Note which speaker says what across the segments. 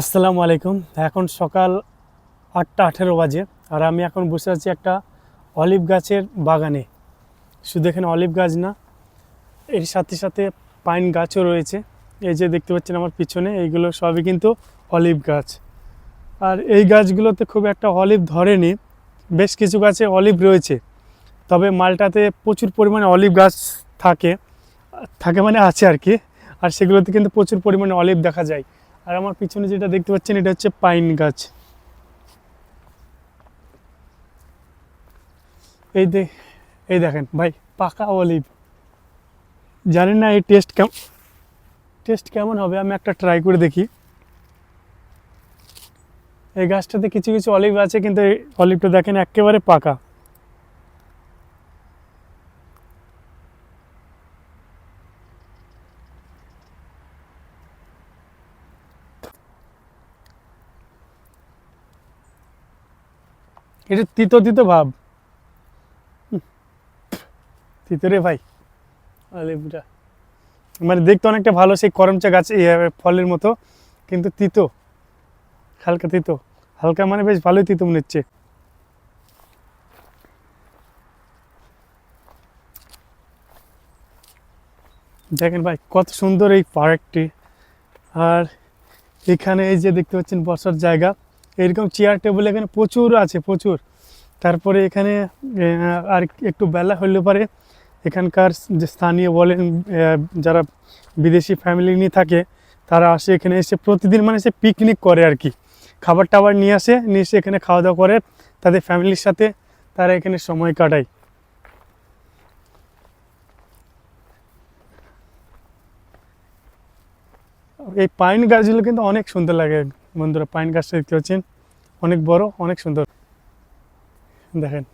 Speaker 1: আসসালামু আলাইকুম। এখন সকাল আটটা আঠেরো বাজে আর আমি এখন বসে আছি একটা অলিভ গাছের বাগানে। শুধু এখানে অলিভ গাছ না, এর সাথে সাথে পাইন গাছও রয়েছে। এই যে দেখতে পাচ্ছেন আমার পিছনে, এইগুলো সবই কিন্তু অলিভ গাছ। আর এই গাছগুলোতে খুব একটা অলিভ ধরেনি, বেশ কিছু গাছে অলিভ রয়েছে। তবে মালটাতে প্রচুর পরিমাণে অলিভ গাছ থাকে থাকে মানে আছে আর কি, আর সেগুলোতে কিন্তু প্রচুর পরিমাণে অলিভ দেখা যায়। আর আমার পিছনে যেটা দেখতে পাচ্ছেন, এটা হচ্ছে পাইন গাছ। এই দে, এই দেখেন ভাই, পাকা অলিভ। জানি না এই টেস্ট কেমন টেস্ট কেমন হবে? আমি একটা ট্রাই করে দেখি। এই গাছটাতে কিছু কিছু অলিভ আছে, কিন্তু অলিভটা দেখেন একেবারে পাকা। এটা তিতো তিতো ভাব। তিতো রে ভাই। লেবুটা মানে দেখতে অনেকটা ভালো সেই করমচা গাছ ফলের মতো, কিন্তু তিতো। হালকা তিতো। হালকা মানে বেশ ভালোই তিতো মনে হচ্ছে। দেখেন ভাই, কত সুন্দর এই পার্কটি। আর এখানে এই যে দেখতে পাচ্ছেন বসার জায়গা। এরকম চেয়ার টেবিল এখানে প্রচুর আছে, প্রচুর। তারপরে এখানে আর একটু বেলা হলে পারে, এখানকার যে স্থানীয় বলেন যারা বিদেশি ফ্যামিলি নিয়ে থাকে, তারা আসে এখানে এসে প্রতিদিন মানে সে পিকনিক করে আর কি। খাবার টাবার নিয়ে আসে, নিয়ে এসে এখানে খাওয়া দাওয়া করে, তাদের ফ্যামিলির সাথে তারা এখানে সময় কাটায়। এই পাইন গাছগুলো কিন্তু অনেক সুন্দর লাগে। বন্ধুরা পাইন গাছটা দেখতে পাচ্ছেন? অনেক বড়, অনেক সুন্দর। দেখেন।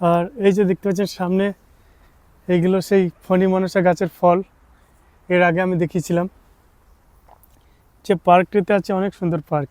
Speaker 1: আর এই যে দেখতে পাচ্ছেন সামনে, এইগুলো সেই ফণি মানুষের গাছের ফল। এর আগে আমি দেখিয়েছিলাম। যে পার্কটিতে আছে অনেক সুন্দর পার্ক।